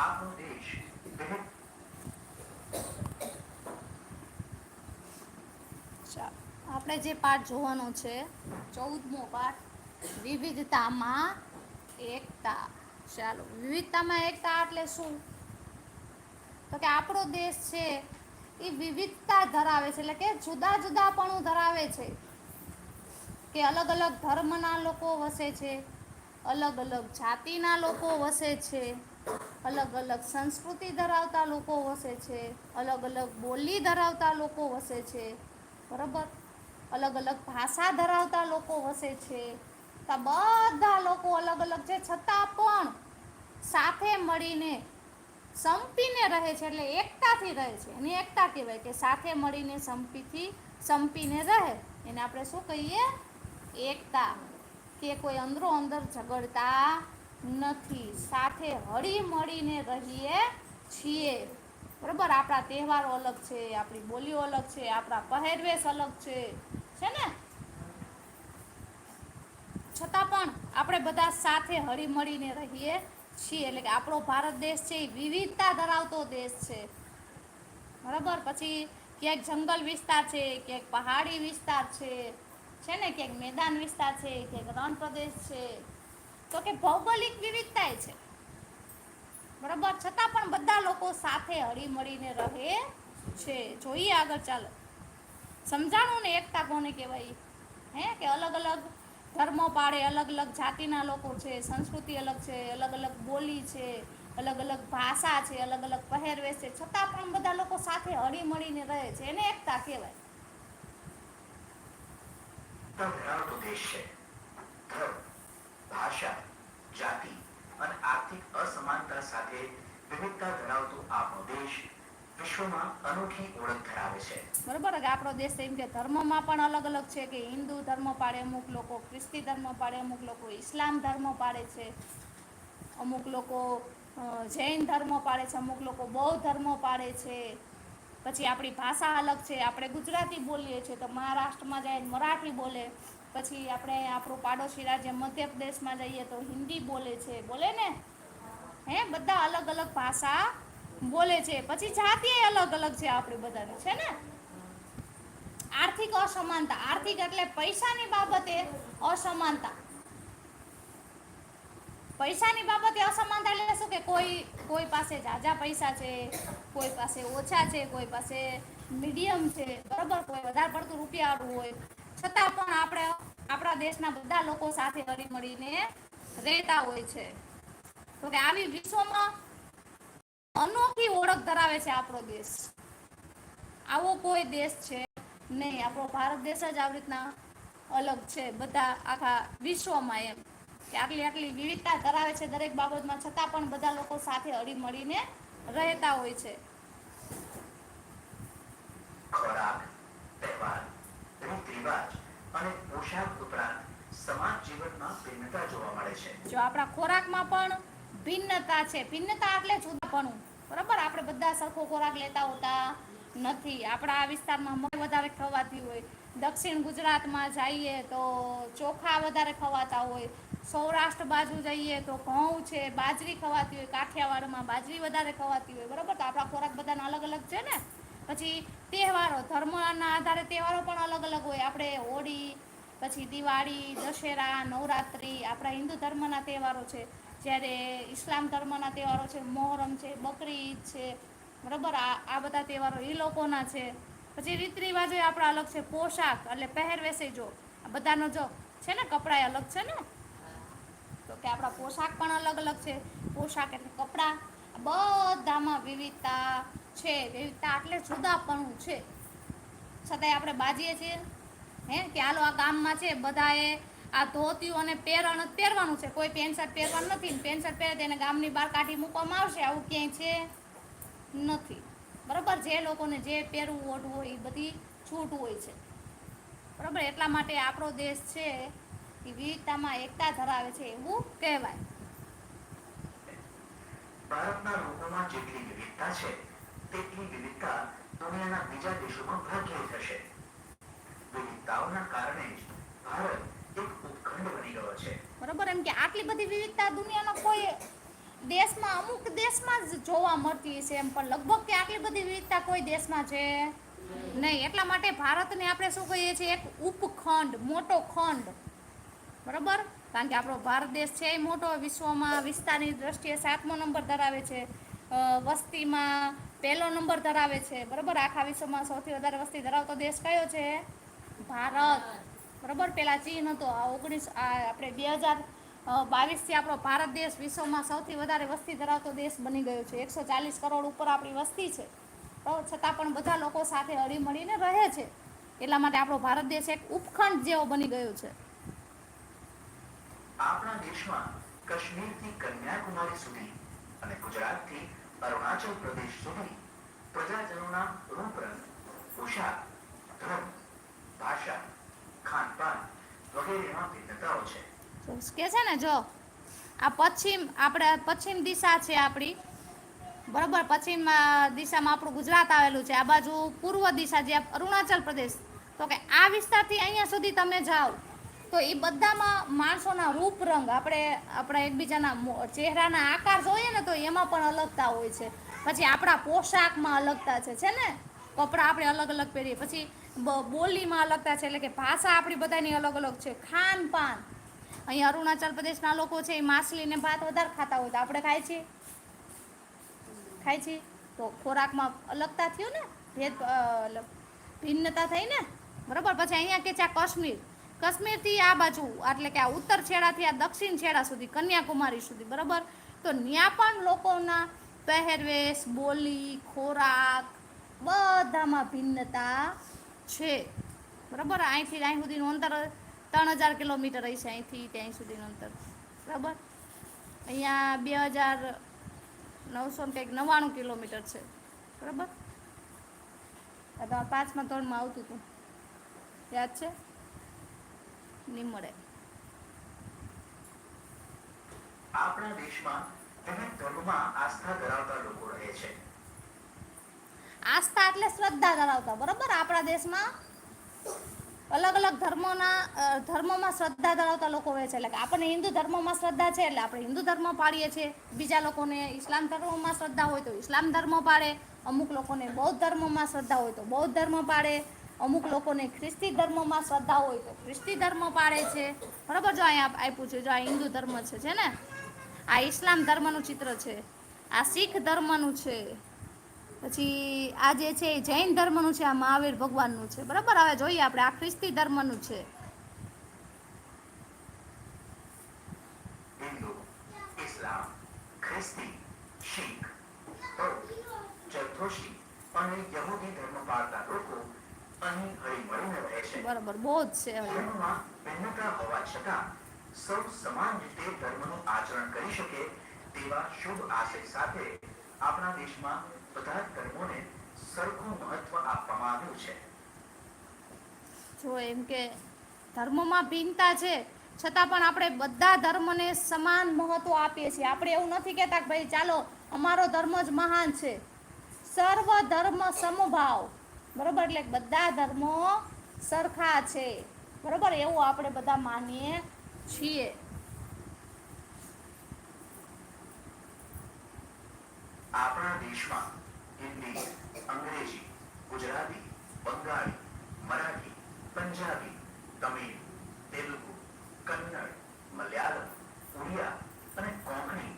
આપણો આપણે જે પાઠ જોવાનો છે, ચૌદમો પાઠ, વિવિધતામાં એકતા. ચાલો, વિવિધતામાં એકતા એટલે શું? તો કે આપણો દેશ છે, એ વિવિધતા ધરાવે છે, એટલે કે જુદા જુદાપણું ધરાવે છે. કે અલગ અલગ ધર્મના લોકો વસે છે, અલગ અલગ જાતિના લોકો વસે છે. અલગ અલગ સંસ્કૃતિ ધરાવતા લોકો વસે છે, અલગ અલગ બોલી ધરાવતા લોકો વસે છે, બરાબર? અલગ અલગ ભાષા ધરાવતા લોકો વસે છે. તો બધા લોકો અલગ અલગ છે, છતાં પણ સાથે મળીને સંપીને રહે છે, એટલે એકતાથી રહે છે. એની એકતા કહેવાય કે સાથે મળીને સંપીથી સંપીને રહે. એને આપણે શું કહીએ? એકતા. કે કોઈ અંદરો અંદર ઝઘડતા નથી. સાથે હળી મળીને રહીએ છીએ. બરાબર? આપણા તહેવારો અલગ છે, આપણી બોલીઓ અલગ છે, આપણા પહેરવેશ અલગ છે. છે ને? છતાં પણ આપણે બધા સાથે હળી મળીને રહીએ છીએ. એટલે કે આપણો ભારત દેશ છે એ વિવિધતા ધરાવતો દેશ છે. બરાબર? પછી ક્યાંક જંગલ વિસ્તાર છે, ક્યાંક પહાડી વિસ્તાર છે. છે ને? ક્યાંક મેદાન વિસ્તાર છે, ક્યાંક રણ પ્રદેશ છે. તો કે ભૌગોલિક વિવિધતા છે. બરાબર? છતાં પણ બધા લોકો સાથે હળી મળીને રહે છે. જોઈએ આગળ ચાલો. સમજાણું ને એકતા કોને કહેવાય? હે કે અલગ અલગ ધર્મો પાડે અલગ અલગ જાતિના લોકો છે, સંસ્કૃતિ અલગ છે, અલગ અલગ બોલી છે, અલગ અલગ ભાષા છે, અલગ અલગ પહેરવેશ છે. છતાં પણ બધા લોકો સાથે હળી મળીને રહે છે. એને એકતા કહેવાય. ધર્મ ભાષા, જાતિ અને આર્થિક અસમાનતા સાથે વિવિધતા ધરાવતો આપણો દેશ ખ્રિસ્તી ધર્મ પાડે, અમુક લોકો ઇસ્લામ ધર્મ પાડે છે. અમુક લોકો જૈન ધર્મ પાડે છે, અમુક લોકો બૌદ્ધ ધર્મ પાડે છે. પછી આપણી ભાષા અલગ છે. આપણે ગુજરાતી બોલીએ છીએ તો મહારાષ્ટ્રમાં જાય મરાઠી બોલે. પછી આપણે આપણું પાડોશી રાજ્ય મધ્યપ્રદેશમાં જઈએ તો હિન્દી બોલે છે. બોલે ને? હે? બધા અલગ અલગ ભાષા બોલે છે. પછી જાતિ અલગ અલગ છે આપણે બધાની. છે ને? આર્થિક અસમાનતા. આર્થિક એટલે પૈસાની બાબતે અસમાનતા. પૈસાની બાબતે અસમાનતા એટલે શું કે કોઈ કોઈ પાસે ઝાઝા પૈસા છે, કોઈ પાસે ઓછા છે, કોઈ પાસે મીડિયમ છે. બરાબર? કોઈ વધારે પડતું રૂપિયાવાળું હોય. છતાં પણ આપણે આપણા દેશના બધા લોકો સાથે હળી મળીને રહેતા હોય છે. તો કે આવી વિશ્વમાં અનોખી ઓળખ ધરાવે છે આપણો દેશ. આવો કોઈ દેશ છે નહીં, આપણો ભારત દેશ જ આવી રીતના અલગ છે બધા આખા વિશ્વમાં એમ. કે આટલી આટલી વિવિધતા ધરાવે છે દરેક બાબતમાં, છતાં પણ બધા લોકો સાથે હળી મળીને રહેતા હોય છે ખોરાક તહેવાર રીત રિવાજ અને પોશાક ઉપરાંત સમાજ જો આપણા ખોરાકમાં પણ ભિન્નતા છે, ભિન્નતા એટલે જુદાપણું. બરાબર? આપણે બધા સરખો ખોરાક લેતા હોતા નથી. આપણા આ વિસ્તારમાં મગ વધારે ખવાતી હોય, દક્ષિણ ગુજરાતમાં જઈએ તો ચોખા વધારે ખવાતા હોય, સૌરાષ્ટ્ર બાજુ જઈએ તો ઘઉં છે, બાજરી ખવાતી હોય, કાઠિયાવાડમાં બાજરી વધારે ખવાતી હોય. બરાબર? તો આપણા ખોરાક બધાના અલગ અલગ છે ને? પછી તહેવારો, ધર્મના આધારે તહેવારો પણ અલગ અલગ હોય. આપણે હોળી પછી દિવાળી, દશેરા, નવરાત્રિ આપણા હિન્દુ ધર્મના તહેવારો છે. જ્યારે ઇસ્લામ ધર્મના તહેવારો છે, મોહરમ છે, બકરી ઈદ છે, બરાબર? આ આ બધા તહેવારો એ લોકોના છે. પછી રીત રિવાજો આપણા અલગ છે. પોશાક એટલે પહેરવેશે જો. બધાનો જો છે ને કપડાં અલગ છે ને? તો કે આપણા પોશાક પણ અલગ અલગ છે. પોશાક એટલે કપડાં. બધામાં વિવિધતા છે. વિવિધતા એટલે જુદાપણું છે. છતાંય આપણે બાજીએ છીએ. હે? કે હાલો, આ ગામમાં છે, બધાએ આ ધોતિયું અને પહેરણ જ પહેરવાનું છે. કોઈ પેન્ટ શર્ટ પહેરવાનું નથી પેન્ટ શર્ટ પહેરે તેને ગામની બહાર કાઢી મૂકવામાં આવશે. આવું ક્યાંય છે નથી. બરાબર? જે લોકોને જે પહેરવું ઓઢવું હોય એ બધી છૂટ હોય છે. બરાબર? એટલા માટે આપણો દેશ છે એ વિવિધતામાં એકતા ધરાવે છે એવું કહેવાય. ભારતના લોકોમાં જેટલી વિવિધતા છે, તેટલી વિવિધતા દુનિયાના બીજા દેશોમાં ભાગ્યે થશે. વિવિધતાઓના કારણે ભારત એક ઉપખંડ બની ગયો છે. બરાબર? એમ કે આટલી બધી વિવિધતા દુનિયાનો કોઈ દેશમાં, અમુક દેશમાં જ જોવા મળતી છે એમ, પણ લગભગ કે આટલી બધી વિવિધતા કોઈ દેશમાં છે? નહીં. એટલા માટે ભારતને આપણે શું કહીએ છીએ? એક ઉપખંડ, મોટો ખંડ. બરાબર? કારણ કે આપણો ભારત દેશ છે એ મોટો, વિશ્વમાં વિસ્તારની દ્રષ્ટિએ સાતમો નંબર ધરાવે છે. વસ્તીમાં પહેલો નંબર ધરાવે છે. બરાબર? આખા વિશ્વમાં સૌથી વધારે વસ્તી ધરાવતો દેશ કયો છે? ભારત. બરાબર? પેલા ચીન હતો. આ ઓગણીસ આપણે બે હજાર બાવીસથી આપણો ભારત દેશ વિશ્વમાં સૌથી વધારે વસ્તી ધરાવતો દેશ બની ગયો છે. એકસો ચાલીસ કરોડ ઉપર આપણી વસ્તી છે. તો છતાં પણ બધા લોકો સાથે હળીમળીને રહે છે. એટલા માટે આપણો ભારત દેશ એક ઉપખંડ જેવો બની ગયો છે. આપણા દેશમાં કાશ્મીરથી કન્યાકુમારી સુધી અને ગુજરાતથી અરુણાચલ પ્રદેશ સુધી પ્રજાજનોના રૂપરંગ, પોશાક, ધર્મ કે છે ને, જો, આ પશ્ચિમ, આપણે પશ્ચિમ દિશા છે આપણી. બરાબર પશ્ચિમ દિશામાં આપણું ગુજરાત આવેલું છે. આ બાજુ પૂર્વ દિશા જે અરુણાચલ પ્રદેશ. તો કે આ વિસ્તારથી અહીંયા સુધી તમે જાઓ, તો એ બધામાં માણસોના રૂપ રંગ, આપણે, આપણા એકબીજાના ચહેરાના આકાર જોઈએ ને તો એમાં પણ અલગતા હોય છે. પછી આપણા પોશાકમાં અલગતા છે છે ને? કપડાં આપણે અલગ અલગ પહેરીએ. પછી બોલીમાં અલગતા છે, એટલે કે ભાષા આપણી બધાની અલગ અલગ છે. ખાન પાન અહીંયા અરુણાચલ પ્રદેશના લોકો છે, એ માછલીને ભાત વધારે ખાતા હોય તો આપણે ખાય છીએ. ખાય છીએ. તો ખોરાકમાં અલગતા થયું ને, ભેદ ભિન્નતા થઈ ને? બરાબર? પછી અહીંયા કે છે આ કાશ્મીર. કાશ્મીરથી આ બાજુ એટલે કે આ ઉત્તર છેડાથી આ દક્ષિણ છેડા સુધી, કન્યાકુમારી સુધી, બરાબર? તો ત્યાં પણ લોકોના પહેરવેશ, બોલી, ખોરાક, બધામાં ભિન્નતા છે. બરાબર? અહીંથી અહીં સુધીનું અંતર ત્રણ હજાર કિલોમીટર હશે, અહીંથી ત્યાં સુધીનું અંતર. બરાબર? અહીંયા બે હજાર નવસો કંઈક નવ્વાણું કિલોમીટર છે. બરાબર? આ પાંચમાં ત્રણમાં આવતું હતું. યાદ છે? નિમળે મળે. આપણા દેશમાં વિવિધ ધર્મમાં આસ્થા ધરાવતા લોકો રહે છે. આસ્થા એટલે શ્રદ્ધા ધરાવતા, બરાબર? આપણા દેશમાં અલગ અલગ ધર્મોના ધર્મોમાં શ્રદ્ધા ધરાવતા લોકો હોય છે. એટલે કે આપણને હિન્દુ ધર્મમાં શ્રદ્ધા છે, એટલે આપણે હિન્દુ ધર્મ પાડીએ છીએ. બીજા લોકોને ઇસ્લામ ધર્મમાં શ્રદ્ધા હોય તો ઇસ્લામ ધર્મ પાડે. અમુક લોકોને બૌદ્ધ ધર્મમાં શ્રદ્ધા હોય તો બૌદ્ધ ધર્મ પાડે. અમુક લોકોને ખ્રિસ્તી ધર્મમાં શ્રદ્ધા હોય તો ખ્રિસ્તી ધર્મ પાળે છે. બરાબર? જો અહીંયા આપ્યું છે, જો આ હિન્દુ ધર્મ છે છે ને? આ ઇસ્લામ ધર્મનું ચિત્ર છે. આ શીખ ધર્મનું છે. પછી આ જે છે એ જૈન ધર્મનું છે આ મહાવીર ભગવાનનું છે. બરાબર? હવે જોઈએ આપણે આ ખ્રિસ્તી ધર્મનું છે. બરાબર બહુ જ છે હોવા છતાં સૌ સમાન રીતે ધર્મનું આચરણ કરી શકે તેવા શુભ આશય સાથે આપણા દેશમાં બધા ધર્મોને સરખું મહત્વ આપવામાં આવ્યું છે. જો એમ કે ધર્મોમાં ભિન્નતા છે છતાં પણ આપણે બધા ધર્મને સમાન મહત્વ આપીએ છીએ. આપણે એવું નથી કહેતા કે ભાઈ ચાલો અમારો ધર્મ જ મહાન છે. સર્વ ધર્મ સમભાવ. બરોબર? એટલે બધા ધર્મો સરખા છે. બરોબર? એવું આપણે બધા માનીએ છીએ. આપણા દેશમાં હિન્દી અંગ્રેજી ગુજરાતી બંગાળી મરાઠી પંજાબી તમિલ તેલુગુ કન્નડ મલયાલમ ઉડિયા અને કોંકણી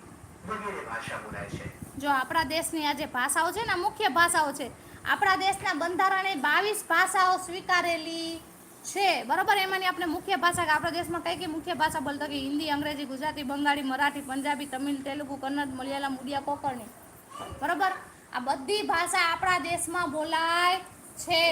વગેરે ભાષા બોલાય છે જો આપણા દેશની આ જે ભાષાઓ છે ને મુખ્ય ભાષાઓ છે, આપણા દેશના બંધારણે બાવીસ ભાષાઓ સ્વીકારેલી છે. બરાબર? એમાંની આપણે મુખ્ય ભાષા કે આપણા દેશમાં કઈ કઈ મુખ્ય ભાષા બોલતો? કે હિન્દી, અંગ્રેજી, ગુજરાતી, બંગાળી, મરાઠી, પંજાબી, તમિલ, તેલુગુ, કન્નડ, મલયાલમ, ઉડિયા, કોંકણી. બરાબર? આ બધી ભાષા આપણા દેશમાં બોલાય છે.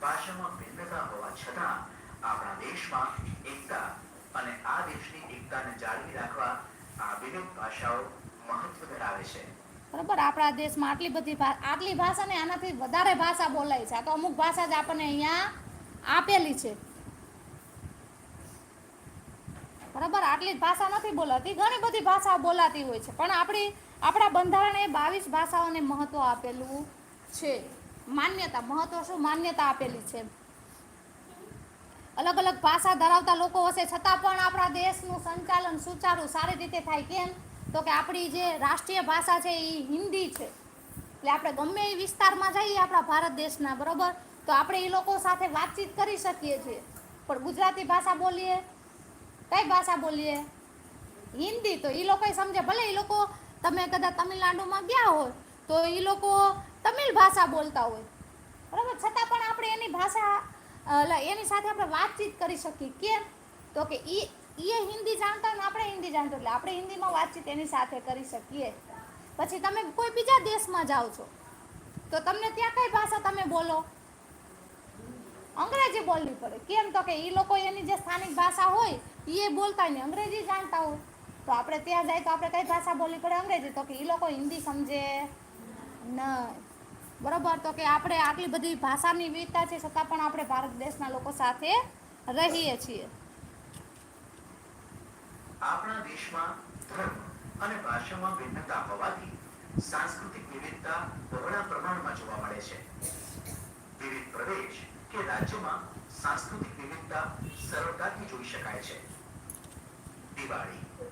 ભાષામાં ભિન્નતા હોવા છતાં આપણા દેશમાં એકતા અને આ દેશની એકતાને જાળવી રાખવા આ વિવિધ ભાષાઓ મહત્વ ધરાવે છે. બરાબર આપણા દેશમાં આટલી બધી આટલી ભાષા ને આનાથી વધારે ભાષા બોલાય છે. આ તો અમુક ભાષા જ આપણને અહીંયા આપેલી છે. બરાબર? આટલી જ ભાષા નથી બોલાતી. ઘણી બધી ભાષા બોલાતી હોય છે. પણ આપણી, આપણા બંધારણે બાવીસ ભાષાઓને મહત્વ આપેલું છે. માન્યતા, મહત્વ શું? માન્યતા આપેલી છે. અલગ અલગ ભાષા ધરાવતા લોકો હશે. છતાં પણ આપણા દેશનું સંચાલન સુચારુ સારી રીતે થાય. કેમ? તો કે આપણી જે રાષ્ટ્રીય ભાષા છે એ હિન્દી છે. એટલે આપણે ગમે એ વિસ્તારમાં જઈએ આપણા ભારત દેશના, બરાબર? તો આપણે એ લોકો સાથે વાતચીત કરી શકીએ છીએ. પણ ગુજરાતી ભાષા બોલીએ કઈ ભાષા બોલીએ? હિન્દી તો એ લોકો સમજે. ભલે એ લોકો તમે કદાચ તમિલનાડુમાં ગયા હોય, તો એ લોકો તમિલ ભાષા બોલતા હોય. બરાબર? છતાં પણ આપણે એની ભાષા એની સાથે આપણે વાતચીત કરી શકીએ. કેમ તો કે એ એ હિન્દી જાણતા ને આપણે હિન્દી જાણતા. એટલે આપણે હિન્દીમાં વાતચીત એની સાથે કરી શકીએ. પછી તમે કોઈ બીજા દેશમાં જાઓ છો, તો તમને ત્યાં કઈ ભાષા તમે બોલો? અંગ્રેજી બોલવી પડે. કેમ તો કે એ લોકો એની જે સ્થાનિક ભાષા હોય એ બોલતા હોય ને અંગ્રેજી જાણતા હોય. તો આપણે ત્યાં જાય તો આપણે કઈ ભાષા બોલવી પડે અંગ્રેજી? તો કે એ લોકો હિન્દી સમજે. ન બરાબર? તો કે આપણે આટલી બધી ભાષાની વિવિધતા છે છતાં પણ આપણે ભારત દેશના લોકો સાથે રહીએ છીએ. આપણા દેશમાં ધર્મ અને ભાષામાં ભિન્નતા હોવાથી સાંસ્કૃતિક વિવિધતા બહોળા પ્રમાણમાં જોવા મળે છે. વિવિધ પ્રદેશ કે રાજ્યમાં સાંસ્કૃતિક વિવિધતા સરળતાથી જોઈ શકાય છે. દિવાળી,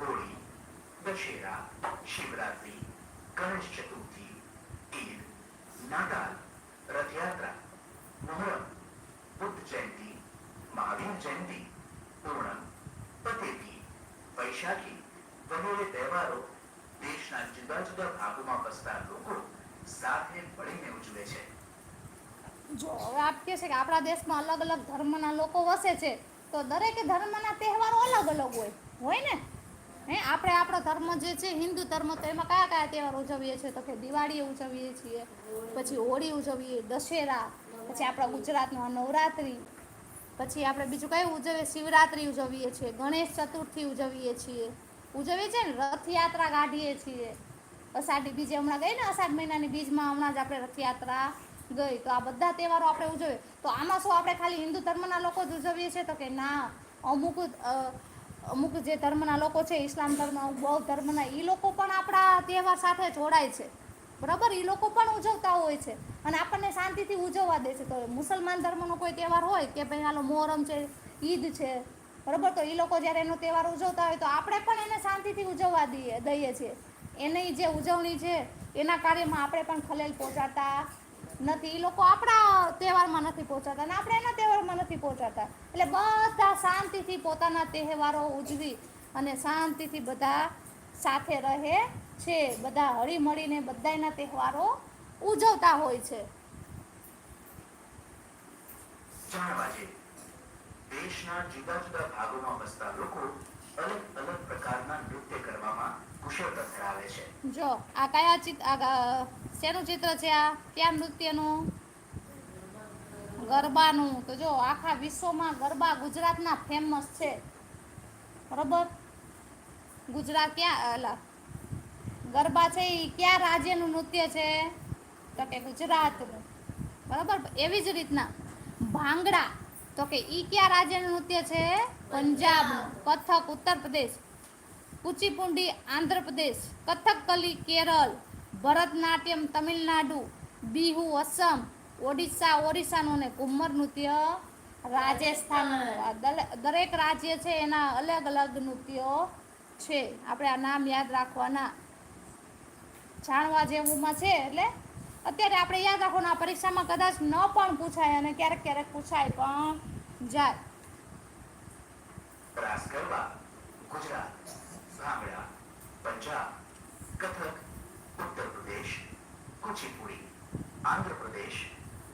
હોળી, દશેરા, શિવરાત્રી, ગણેશ ચતુર્થી, ઈદ, નાતાલ, રથયાત્રા, મોહરમ, બુદ્ધ જયંતિ, મહાવીર જયંતિ પૂર્ણમ પતેતી વૈશાખી વગેરે તહેવારો દેશના જુદા જુદા ભાગોમાં વસતા લોકો સાથે મળીને ઉજવે છે. જો હવે આપ કહે છે કે આપણા દેશમાં અલગ અલગ ધર્મના લોકો વસે છે, તો દરેક ધર્મના તહેવારો અલગ અલગ હોય. હોય ને? હે, આપણે આપણો ધર્મ જે છે, હિન્દુ ધર્મ, તો એમાં કયા કયા તહેવાર ઉજવીએ છીએ? તો કે દિવાળી ઉજવીએ છીએ, પછી હોળી ઉજવીએ, દશેરા, પછી આપણા ગુજરાતમાં નવરાત્રિ, પછી આપણે બીજું કયું ઉજવીએ? શિવરાત્રિ ઉજવીએ છીએ, ગણેશ ચતુર્થી ઉજવીએ છીએ. ઉજવીએ છીએ ને? રથયાત્રા કાઢીએ છીએ. અષાઢી બીજે હમણાં ગઈ ને? અષાઢ મહિનાની બીજમાં હમણાં જ આપણે રથયાત્રા ગઈ. તો આ બધા તહેવારો આપણે ઉજવીએ. તો આમાં શું આપણે ખાલી હિન્દુ ધર્મના લોકો જ ઉજવીએ છીએ? તો કે ના. અમુક અમુક જે ધર્મના લોકો છે, ઇસ્લામ ધર્મ, બૌદ્ધ ધર્મના એ લોકો પણ આપણા તહેવાર સાથે જોડાય છે. બરાબર? એ લોકો પણ ઉજવતા હોય છે. અને આપણને શાંતિથી ઉજવવા દે છે. તો મુસલમાન ધર્મનો કોઈ તહેવાર હોય કે ભાઈ હાલો મોહરમ છે, ઈદ છે, બરાબર? તો એ લોકો જ્યારે એનો તહેવાર ઉજવતા હોય તો આપણે પણ એને શાંતિથી ઉજવવા દઈએ દઈએ છીએ. એની જે ઉજવણી છે, એના કાર્યમાં આપણે પણ ખલેલ પહોંચાડતા નથી એ લોકો આપણા તહેવારમાં નથી પહોંચાતા અને આપણે એના તહેવારમાં નથી પહોંચાતા. એટલે બધા શાંતિથી પોતાના તહેવારો ઉજવી અને શાંતિથી બધા સાથે રહે છે. બધા હળી મળીને બધાયના તહેવારો ઉજવતા હોય છે. દેશના જુદા જુદા ભાગોમાં વસતા લોકો અલગ અલગ પ્રકારના નૃત્ય કરવામાં કુશળતા ધરાવે છે. જો આ કયા ચિત્ર આ ગ- શેનું ચિત્ર છે આ? ક્યાં નૃત્યનું? ગરબાનું. તો જો, આખા વિશ્વમાં ગરબા ગુજરાતના ફેમસ છે. બરોબર? ગુજરાત ક્યાં, અલા, ગરબા છે એ કયા રાજ્યનું નૃત્ય છે? તો કે ગુજરાતનું. બરાબર? એવી જ રીતના. ભાંગડા. તો કે ઈ કયા રાજ્યનું નૃત્ય છે? પંજાબનું. કથક ઉત્તર પ્રદેશ. કુચીપુંડી આંધ્રપ્રદેશ કથકકલી કેરળ. ભરતનાટ્યમ, તમિલનાડુ, બિહુ, અસમ, ઓડિશા ઓરિસ્સાનું અને ઘુમ્મર નૃત્ય રાજસ્થાન. દરેક રાજ્ય છે એના અલગ અલગ નૃત્યો છે. આપણે આ નામ યાદ રાખવાના. જાણવા જેવુંમાં છે એટલે અત્યારે આપણે યાદ રાખવાનું, આ પરીક્ષામાં કદાચ ન પણ પૂછાય અને ક્યારેક ક્યારેક પૂછાય પણ જાય. ગુજરાત પંજાબ, કથક ઉત્તર પ્રદેશ કુચીપુડી આંધ્ર પ્રદેશ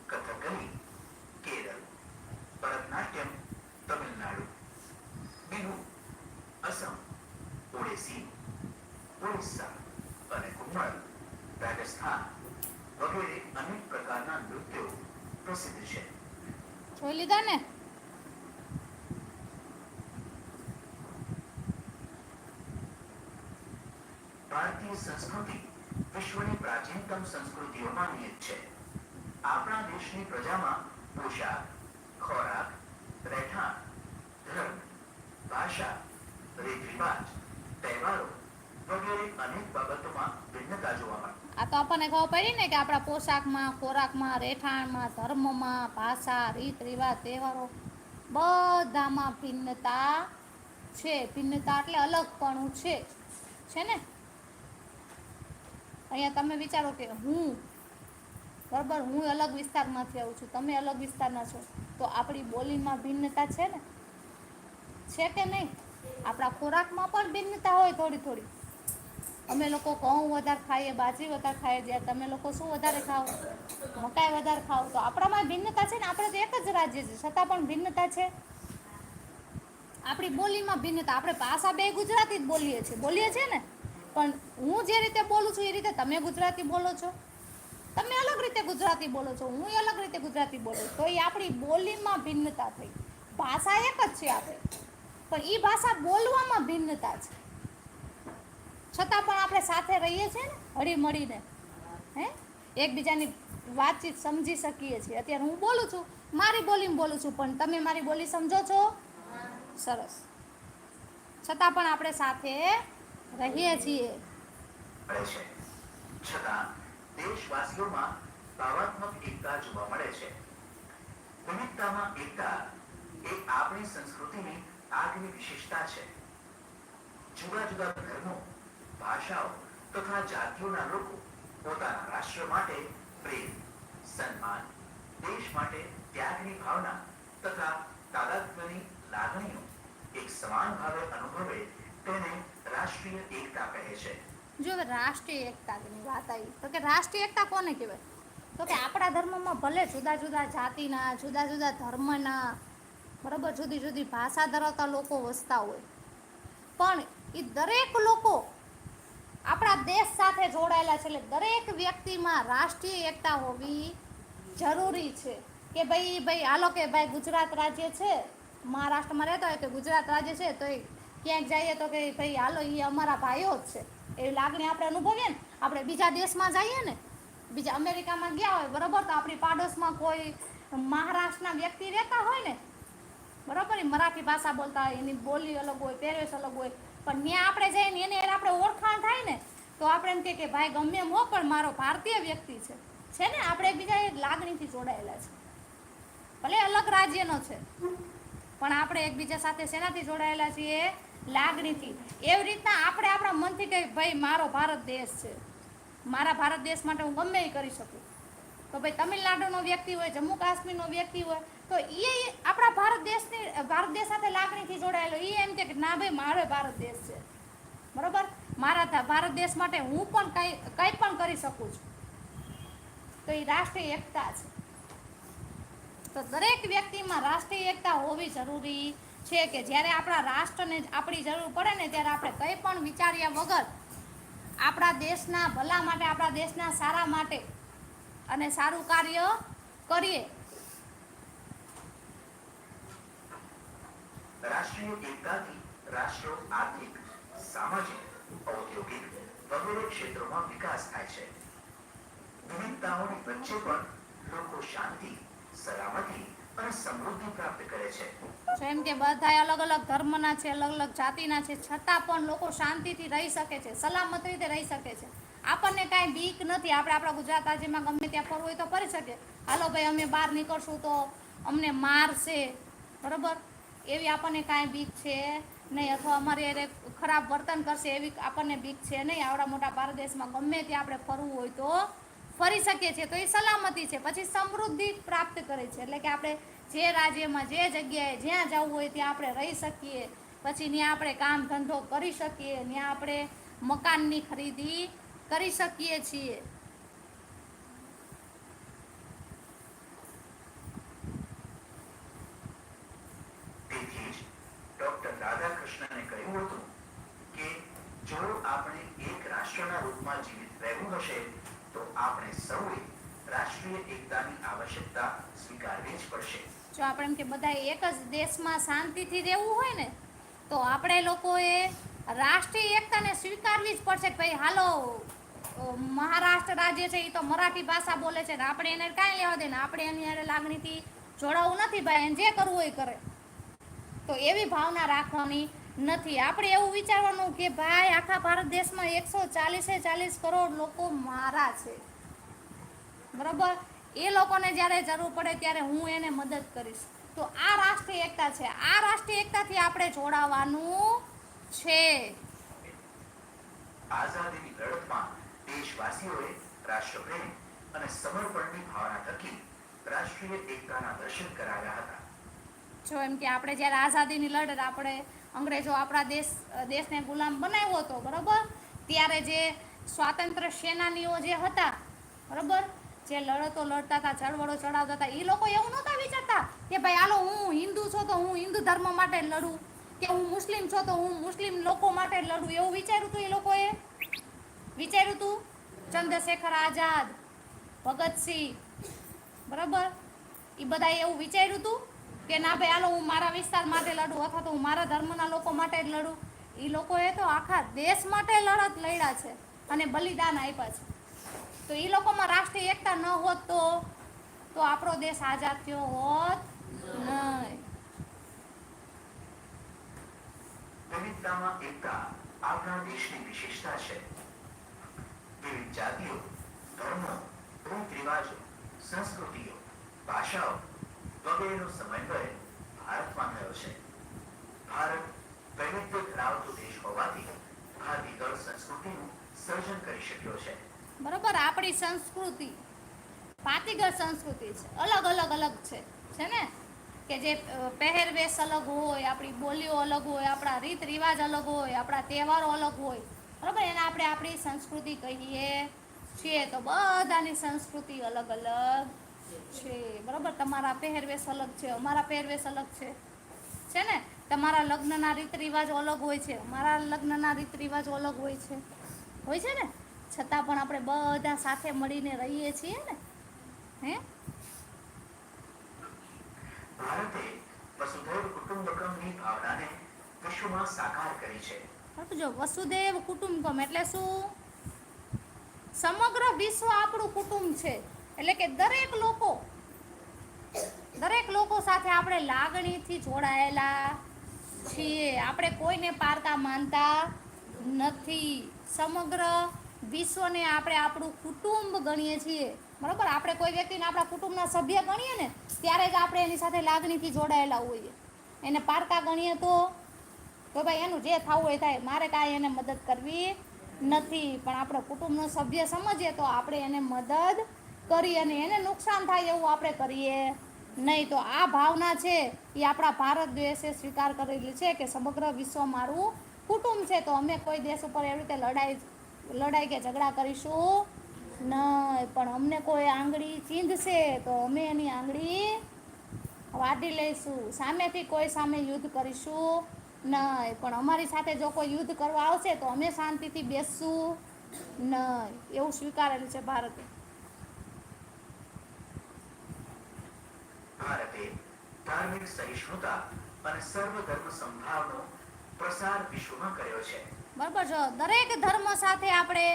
કથકલી કેરળ ભરતનાટ્યમ તમિલનાડુ બિહુ અસમ ઓડિસી ઓડિશા અને ઘુમર રાજસ્થાન વગેરે અનેક પ્રકારના નૃત્યો પ્રસિદ્ધ છે. જોઈ લીધા ને? ભારતીય સંસ્કૃતિ વિશ્વની પ્રાચીનતમ સંસ્કૃતિઓમાં એક છે. આપણા દેશની પ્રજામાં પોશાક, ખોરાક, રહેઠાણ, ધર્મ, ભાષા રીત રિવાજ તહેવારો વગેરે અનેક બાબતોમાં ભિન્નતા જોવા મળે. આ તો આપણને ખબર પડી ને કે આપણા પોશાકમાં, ખોરાકમાં, રહેઠાણમાં, ધર્મમાં, ભાષા રીત રિવાજ તહેવારો બધામાં ભિન્નતા છે. ભિન્નતા એટલે અલગપણું છે. છે ને? અહીંયા તમે વિચારો કે હું, બરાબર, હું અલગ વિસ્તારમાંથી આવું છું, તમે અલગ વિસ્તારના છો, તો આપણી બોલીમાં ભિન્નતા છે ને? છે કે નહીં? આપણા ખોરાકમાં પણ ભિન્નતા હોય થોડી થોડી. અમે લોકો ઘઉં વધારે ખાઈએ, બાજરી વધારે ખાઈએ જ્યાં તમે લોકો શું વધારે ખાઓ? મકાઈ વધારે ખાઓ. તો આપણામાં ભિન્નતા છે ને? આપણે તો એક જ રાજ્ય છે, છતાં પણ ભિન્નતા છે. આપણી બોલીમાં ભિન્નતા. આપણે ભાષા બે ગુજરાતી જ બોલીએ છીએ. બોલીએ છીએ ને? પણ હું જે રીતે બોલું છું એ રીતે તમે ગુજરાતી બોલો છો. તમે અલગ રીતે ગુજરાતી બોલો છો હું અલગ રીતે ગુજરાતી બોલું તો એ આપણી બોલીમાં ભિન્નતા થઈ. ભાષા એક જ છે આપણે. પણ એ ભાષા બોલવામાં ભિન્નતા છે. છતાં પણ આપણે સાથે રહીએ છીએ ને હળી મળીને હે? એકબીજાની વાતચીત સમજી શકીએ છીએ. અત્યારે હું બોલું છું મારી બોલીમાં બોલું છું પણ તમે મારી બોલી સમજો છો? સરસ. છતાં પણ આપણે સાથે રહીએ છીએ. છતાં દેશવાસીઓમાં ભાવાત્મક એકતા જોવા મળે છે. વિવિધતામાં એકતા એ આપણી સંસ્કૃતિની આગવી વિશેષતા છે. જુદા જુદા ધર્મો, ભાષાઓ તથા જાતિઓના લોકો પોતાના રાષ્ટ્ર માટે પ્રેમ, સન્માન, દેશ માટે ત્યાગની ભાવના તથા તાદાત્મ્યની લાગણીઓ એક સમાન ભાવે અનુભવે તેને રાષ્ટ્રીય એકતા કહે છે. જો રાષ્ટ્રીય એકતાની વાત આવી, તો કે રાષ્ટ્રીય એકતા કોને કહેવાય? તો કે આપણા ધર્મમાં ભલે જુદા જુદા જાતિના, જુદા જુદા ધર્મના, બરાબર જુદી જુદી ભાષા ધરાવતા લોકો વસતા હોય. પણ એ દરેક લોકો આપણા દેશ સાથે જોડાયેલા છે એટલે દરેક વ્યક્તિમાં રાષ્ટ્રીય એકતા હોવી જરૂરી છે. કે ભાઈ ભાઈ હાલો કે ભાઈ ગુજરાત રાજ્ય છે, મહારાષ્ટ્રમાં રહેતા હોય કે ગુજરાત રાજ્ય છે, તો એ ક્યાંક જઈએ તો કે ભાઈ, હાલો એ અમારા ભાઈઓ જ છે. એવી લાગણી આપણે અનુભવીએ ને, આપણે બીજા દેશમાં જઈએ ને, બીજા અમેરિકામાં ગયા હોય, બરાબર? તો આપણી પાડોશમાં કોઈ મહારાષ્ટ્રના વ્યક્તિ રહેતા હોય ને, બરાબર? એ મરાઠી ભાષા બોલતા હોય, એની બોલી અલગ હોય, પહેરવેશ અલગ હોય. પણ ત્યાં આપણે જઈએ ને, એને આપણે ઓળખાણ થાય ને, તો આપણે એમ કે ભાઈ, ગમે એમ હો, પણ મારો ભારતીય વ્યક્તિ છે. છે ને? આપણે એકબીજા એક લાગણીથી જોડાયેલા છે. ભલે અલગ રાજ્યનો છે, પણ આપણે એકબીજા સાથે શેનાથી જોડાયેલા છીએ? લાગણીથી. એવી રીતના આપણે આપણા મનથી કે ભાઈ, મારો ભારત દેશ છે. મારા ભારત દેશ માટે હું ગમે એ કરી શકું. તો ભાઈ, તમિલનાડુનો વ્યક્તિ હોય, જમ્મુ કાશ્મીરનો વ્યક્તિ હોય, તો એ આપણા ભારત દેશની, ભારત દેશ સાથે લાગણીથી જોડાયેલો એ એમ કે ના ભાઈ, મારો ભારત દેશ છે. બરોબર? મારા ભારત દેશ માટે હું પણ કંઈ કંઈ પણ કરી શકું છું. તો એ રાષ્ટ્રીય એકતા છે. તો દરેક વ્યક્તિમાં રાષ્ટ્રીય એકતા હોવી જરૂરી છે કે જ્યારે આપણા રાષ્ટ્રને આપણી જરૂર પડે ને ત્યારે આપણે કંઈ પણ વિચાર્યા વગર આપણા દેશના ભલા માટે, આપણા દેશના સારા માટે અને સારું કાર્ય કરીએ. રાષ્ટ્રીય એકતાથી રાષ્ટ્ર આર્થિક, સામાજિક, ઔદ્યોગિક વગેરે ક્ષેત્રોમાં વિકાસ થાય છે. વિવિધતાઓની વચ્ચે પણ લોકો શાંતિ, સલામતી જેમ કે બધા અલગ અલગ ધર્મના છે અલગ અલગ જાતિના છે, છતાં પણ લોકો શાંતિથી રહી શકે છે, સલામત રીતે રહી શકે છે. આપણને કાંઈ બીક નથી. આપણે આપણા ગુજરાત રાજ્યમાં ગમે ત્યાં ફરવું હોય તો ફરી શકે હાલો ભાઈ, અમે બહાર નીકળશું તો અમને મારશે. બરોબર? એવી આપણને કાંઈ બીક છે નહીં? અથવા અમારે ખરાબ વર્તન કરશે એવી આપણને બીક છે નહીં? આવડા મોટા ભારત દેશમાં ગમે ત્યાં આપણે ફરવું હોય તો ફરી શકીએ છીએ, તો એ સલામતી છે. પછી સમૃદ્ધિ પ્રાપ્ત કરે છે. એટલે કે આપણે જે રાજ્યમાં, જે જગ્યાએ જ્યાં જવું હોય ત્યાં આપણે રહી શકીએ. પછી ત્યાં આપણે કામ ધંધો કરી શકીએ. ત્યાં આપણે મકાનની ખરીદી કરી શકીએ છીએ. રાધાકૃષ્ણને કહ્યું હતું કે, જો આપણે એક રાષ્ટ્રના રૂપમાં જીવિત રહેવું હશે જ આપણે એમ કે બધા એક જ દેશમાં શાંતિથી રહેવું હોય ને, તો આપણે લોકોએ રાષ્ટ્રીય એકતાને સ્વીકારવી જ પડશે કે ભાઈ, હાલો મહારાષ્ટ્ર રાજ્ય છે એ તો મરાઠી ભાષા બોલે છે ને, આપણે એને કાંઈ લેવા દે ને, આપણે એની યારે લાગણીથી જોડાવું નથી ભાઈ, એને જે કરવું એ કરે. તો એવી ભાવના રાખવાની નથી. આપણે એવું વિચારવાનું કે ભાઈ આખા ભારત દેશમાં એકસો ચાલીસે ચાલીસ કરોડ લોકો મારા છે. બરાબર? એ લોકોને જ્યારે જરૂર પડે ત્યારે હું એને મદદ કરીશ. તો આ રાષ્ટ્રીય એકતા છે. આ રાષ્ટ્રીય એકતાથી આપણે જોડાવાનું છે. આઝાદીની લડતમાં દેશવાસીઓએ રાષ્ટ્રપ્રેમ અને સમર્પણની ભાવના થકી રાષ્ટ્રીય એકતાના દર્શન કરાવ્યા હતા. જો એમ કે આપણે જ્યારે આઝાદીની લડત આપણે અંગ્રેજો આપણા દેશ દેશને ગુલામ બનાવ્યો હતો, બરાબર? ત્યારે જે સ્વાતંત્ર્ય સેનાનીઓ જે હતા, બરાબર? જે લડતો લડતા હતા ચળવળો ચડાવતા હતા એ લોકો એવું નહોતા વિચારતા કે ભાઈ, હાલો, હું હિન્દુ છું તો હું હિન્દુ ધર્મ માટે લડું કે હું મુસ્લિમ છું તો હું મુસ્લિમ લોકો માટે લડું? એવું વિચાર્યું હતું એ લોકોએ? વિચાર્યું હતું ચંદ્રશેખર આઝાદ, ભગતસિંહ, બરાબર? એ બધાએ એવું વિચાર્યું હતું કે ના ભાઈ, હાલો, હું મારા વિસ્તાર માટે લડું અથવા તો હું મારા ધર્મના લોકો માટે જ લડું. એ લોકોએ તો આખા દેશ માટે લડત લડ્યા છે અને બલિદાન આપ્યા છે. તો એ લોકોમાં રાષ્ટ્રીય એકતા ન હોત તો તો આપણો દેશ આઝાદ થયો હોત નહીં. વિવિધતામાં એકતા આપણા દેશની વિશેષતા છે. વિવિધ જાતિઓ, ધર્મો રીત રિવાજો સંસ્કૃતિઓ, ભાષાઓ વગેરેનો સમન્વય ભારતમાં થયો છે. ભારત વૈવિધ્ય ધરાવતો દેશ હોવાથી ભારતીય દળ સંસ્કૃતિનું સર્જન કરી શક્યો છે. બરોબર, આપણી સંસ્કૃતિ, પાતિગર સંસ્કૃતિ છે. અલગ અલગ અલગ છે. છે ને? કે જે પહેરવેશ અલગ હોય, આપણી બોલીઓ અલગ હોય, આપણા રીત રિવાજ અલગ હોય, આપણા તહેવારો અલગ હોય. બરાબર, એને આપણે આપણી સંસ્કૃતિ કહીએ છીએ તો બધાની સંસ્કૃતિ અલગ અલગ છે. બરાબર? તમારા પહેરવેશ અલગ છે અમારા પહેરવેશ અલગ છે. છે ને? તમારા લગ્નના રીત રિવાજો અલગ હોય છે અમારા લગ્નના રીત રિવાજો અલગ હોય છે. હોય છે ને? છતાં પણ આપણે બધા સાથે મળીને રહીએ છીએ ને? હે? ભારતે વસુધૈવ કુટુંબકમની ભાવનાને વિશ્વમાં સાકાર કરી છે. બરાબર વસુદેવ કુટુંબકમ એટલે શું? સમગ્ર વિશ્વ આપણું કુટુંબ છે. એટલે કે દરેક લોકો દરેક લોકો સાથે આપણે લાગણીથી જોડાયેલા છીએ. આપણે કોઈને પારકા માનતા નથી. સમગ્ર વિશ્વને આપણે આપણું કુટુંબ ગણીએ છીએ. બરાબર? આપણે કોઈ વ્યક્તિને આપણા કુટુંબના સભ્ય ગણીએ ને, ત્યારે જ આપણે એની સાથે લાગણીથી જોડાયેલા હોઈએ. એને પારકા ગણીએ તો તો ભાઈ એનું જે થવું હોય થાય. મારે કાંઈ એને મદદ કરવી નથી. પણ આપણે કુટુંબનો સભ્ય સમજીએ તો આપણે એને મદદ કરી અને એને નુકસાન થાય એવું આપણે કરીએ. નહીં તો આ ભાવના છે એ આપણા ભારત દેશે સ્વીકાર કરેલી છે કે સમગ્ર વિશ્વ મારું કુટુંબ છે. તો અમે કોઈ દેશ ઉપર એવી રીતે લડાઈ લડાઈ કે ઝઘડા કરીશું નહીં. પણ અમને કોઈ આંગળી ચીંધશે તો અમે એની આંગળી વાટી લઈશું. સામેથી કોઈ સામે યુદ્ધ કરીશું નહીં. પણ અમારી સાથે જો કોઈ યુદ્ધ કરવા આવશે તો અમે શાંતિથી બેસશું નહીં. એવું સ્વીકારેલું છે ભારતે. ભારતે ધાર્મિક સહિષ્ણુતા અને સર્વધર્મ સંભાવનો પ્રસાર વિશ્વમાં કર્યો છે. બરાબર જો દરેક ધર્મ સાથે આપણે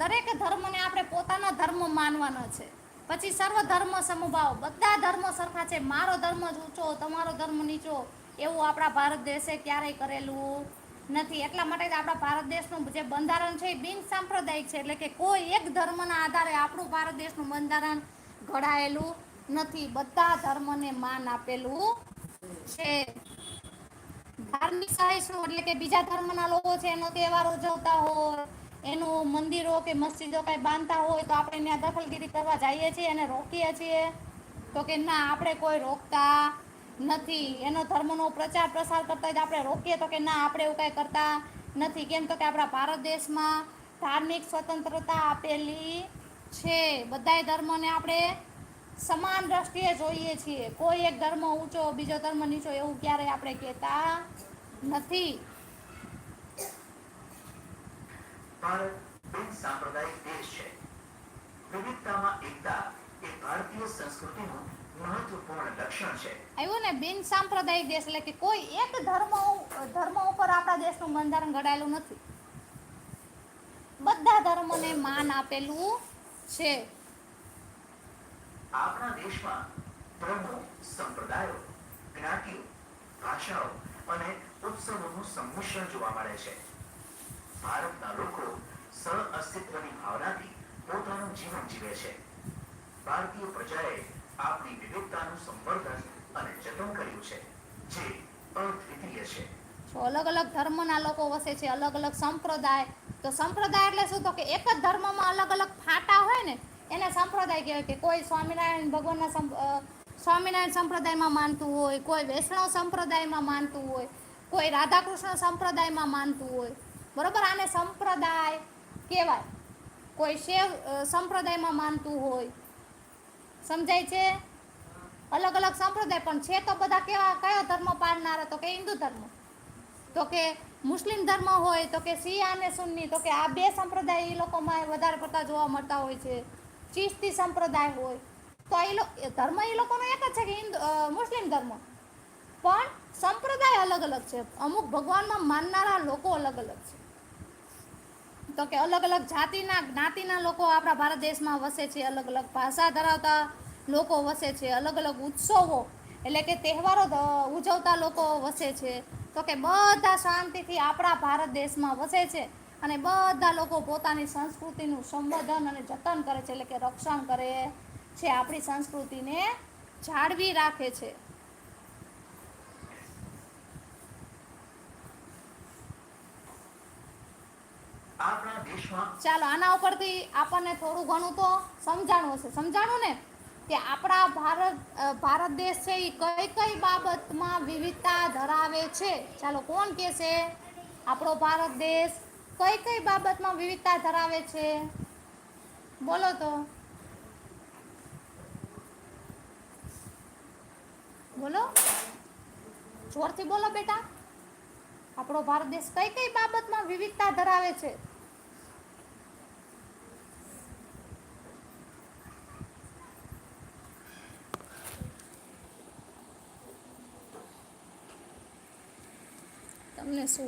દરેક ધર્મને આપણે પોતાનો ધર્મ માનવાનો છે. પછી સર્વ ધર્મ સમભાવ, બધા ધર્મો સરખા છે. મારો ધર્મ જ ઊંચો, તમારો ધર્મ નીચો, એવું આપણા ભારત દેશે ક્યારેય કરેલું નથી. એટલા માટે જ આપણા ભારત દેશનું જે બંધારણ છે એ બિન સાંપ્રદાયિક છે. એટલે કે કોઈ એક ધર્મના આધારે આપણું ભારત દેશનું બંધારણ ઘડાયેલું નથી. બધા ધર્મને માન આપેલું છે. ધાર્મિક સહિષ્ણુ એટલે કે બીજા ધર્મના લોકો છે, એનો તહેવાર ઉજવતા હોય, એનું મંદિરો કે મસ્જિદો કાંઈ બાંધતા હોય તો આપણે ત્યાં દખલગીરી કરવા જઈએ છીએ અને રોકીએ છીએ. તો કે ના, આપણે કોઈ રોકતા નથી. એનો ધર્મનો પ્રચાર પ્રસાર કરતા જ આપણે રોકીએ. તો કે ના, આપણે એવું કાંઈ કરતા નથી. કેમ તો કે આપણા ભારત દેશમાં ધાર્મિક સ્વતંત્રતા આપેલી છે. બધાય ધર્મને આપણે સમાન દ્રષ્ટિએ જોઈએ છીએ. કોઈ એક ધર્મ ઊંચો બીજો ધર્મ નીચો એવું ક્યારેય આપણે કહેતા નથી. ભારત સાંપ્રદાયિક દેશ છે. વિવિધતામાં એકતા એ ભારતીય સંસ્કૃતિનું મહત્વપૂર્ણ લક્ષણ છે. આવ્યું ને બિન સાંપ્રદાયિક દેશ એટલે કે કોઈ એક ધર્મ ધર્મ ઉપર આપણા દેશનું બંધારણ ઘડાયેલું નથી. બધા ધર્મને માન આપેલું છે. આપણા દેશમાં ધર્મો, સંપ્રદાયો, જ્ઞાતિઓ, ભાષાઓ અને ઉત્સવોનું સંમિશ્રણ જોવા મળે છે. ભારતના લોકો સહઅસ્તિત્વની ભાવનાથી પોતાનું જીવન જીવે છે. ભારતીય પ્રજાએ આપણી વિવિધતાનું સંવર્ધન જે અદ્વિતીય છે. જો અલગ અલગ ધર્મના લોકો વસે છે, અલગ અલગ સંપ્રદાય. તો સંપ્રદાય એટલે શું? તો કે એક જ ધર્મમાં અલગ અલગ ફાટા હોય ને, એને સંપ્રદાય કહેવાય કે કોઈ સ્વામિનારાયણ ભગવાનના સ્વામિનારાયણ સંપ્રદાયમાં માનતું હોય, કોઈ વૈષ્ણવ સંપ્રદાયમાં માનતું હોય, કોઈ રાધાકૃષ્ણ સંપ્રદાયમાં માનતું હોય. બરોબર? આને સંપ્રદાય કહેવાય. કોઈ શિવ સંપ્રદાયમાં માનતું હોય. સમજાય છે? અલગ અલગ સંપ્રદાય. પણ છે તો બધા કેવા, કયો ધર્મ પાડનારા તો કે હિન્દુ ધર્મ. તો કે મુસ્લિમ ધર્મ હોય, તો કે શિયા અને સુન્ની, તો કે આ બે સંપ્રદાય એ લોકોમાં વધારે પડતા જોવા મળતા હોય છે. ચિસ્તી સંપ્રદાય હોય. તો એ ધર્મ એ લોકોનો એક જ છે કે હિન્દુ મુસ્લિમ ધર્મ. પણ સંપ્રદાય અલગ અલગ છે. અમુક ભગવાનમાં માનનારા લોકો અલગ અલગ છે. તો કે અલગ અલગ જાતિના, જ્ઞાતિના લોકો આપણા ભારત દેશમાં વસે છે, અલગ અલગ ભાષા ધરાવતા લોકો વસે છે, અલગ અલગ ઉત્સવો, એટલે કે તહેવારો ઉજવતા લોકો વસે છે. તો કે બધા શાંતિથી આપણા ભારત દેશમાં વસે છે અને બધા લોકો પોતાની સંસ્કૃતિનું સંવર્ધન અને જતન કરે છે એટલે કે રક્ષણ કરે છે આપણી સંસ્કૃતિને જાળવી રાખે છે. ચાલો આના ઉપરથી આપણને થોડું ઘણું તો સમજાણું હશે. સમજાણું ને? કે આપણા ભારત ભારત દેશ છે એ કઈ કઈ બાબતમાં વિવિધતા ધરાવે છે? ચાલો કોણ કહેશે? આપણો ભારત દેશ કઈ કઈ બાબતમાં વિવિધતા ધરાવે છે? બોલો તો. બોલો. જોરથી બોલો બેટા. આપણો ભારત દેશ કઈ કઈ બાબતમાં વિવિધતા ધરાવે છે? તમને શું